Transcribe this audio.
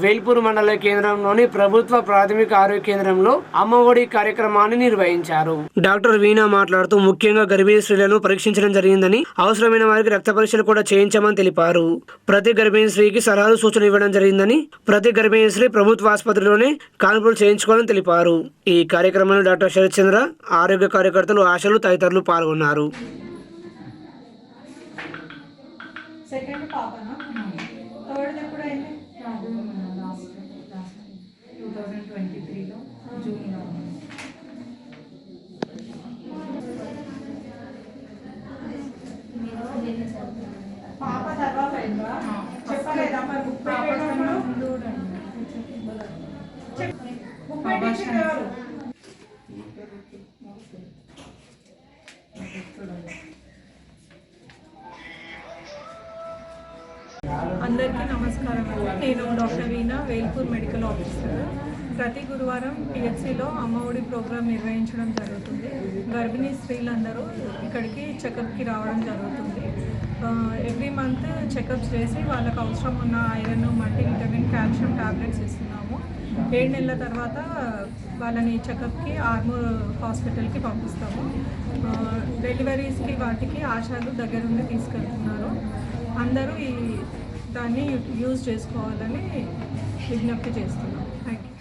వేల్పూర్ మండల కేంద్రంలోని ప్రభుత్వ ప్రాథమిక ఆరోగ్య కేంద్రంలో అమ్మఒడి కార్యక్రమాన్ని నిర్వహించారు. డాక్టర్ వీణా మాట్లాడుతూ ముఖ్యంగా గర్భిణీ స్త్రీలను పరీక్షించడం జరిగిందని అవసరమైన వారికి రక్త పరీక్షలు కూడా చేయించామని తెలిపారు. ప్రతి గర్భిణీ స్త్రీకి సలహాలు సూచనలు ఇవ్వడం జరిగిందని ప్రతి గర్భిణీ స్త్రీ ప్రభుత్వ ఆసుపత్రిలోనే కాన్పులు చేయించుకోవాలని తెలిపారు. ఈ కార్యక్రమంలో డాక్టర్ శరత్ చంద్ర ఆరోగ్య కార్యకర్తలు ఆశలు తదితరులు పాల్గొన్నారు. సెకండ్ పాపనా థర్డ్ ఎప్పుడు ట్వంటీ త్రీలో జూన్లో పాప తర్వాత అయిందా? చెప్పలేదా? మరి బుక్ పెట్టేటప్పుడు పెట్టించింది ఎవరు? అందరికీ నమస్కారం అండి. నేను doctor Veena Velpur medical officer. ప్రతి గురువారం పిహెచ్సిలో అమ్మఒడి ప్రోగ్రాం నిర్వహించడం జరుగుతుంది. గర్భిణీ స్త్రీలందరూ ఇక్కడికి చెకప్కి రావడం జరుగుతుంది. ఎవ్రీ మంత్ చెకప్స్ చేసి వాళ్ళకు అవసరం ఉన్న iron multivitamin calcium tablets ఇస్తున్నాము. ఏడు నెలల తర్వాత వాళ్ళని చెకప్కి ఆర్మూర్ హాస్పిటల్కి పంపిస్తాము. డెలివరీస్కి వాటికి ఆశాలు దగ్గరుండి తీసుకెళ్తున్నారు. అందరూ ఈ దాన్ని యూజ్ చేసుకోవాలని విజ్ఞప్తి చేస్తున్నాం. Thank you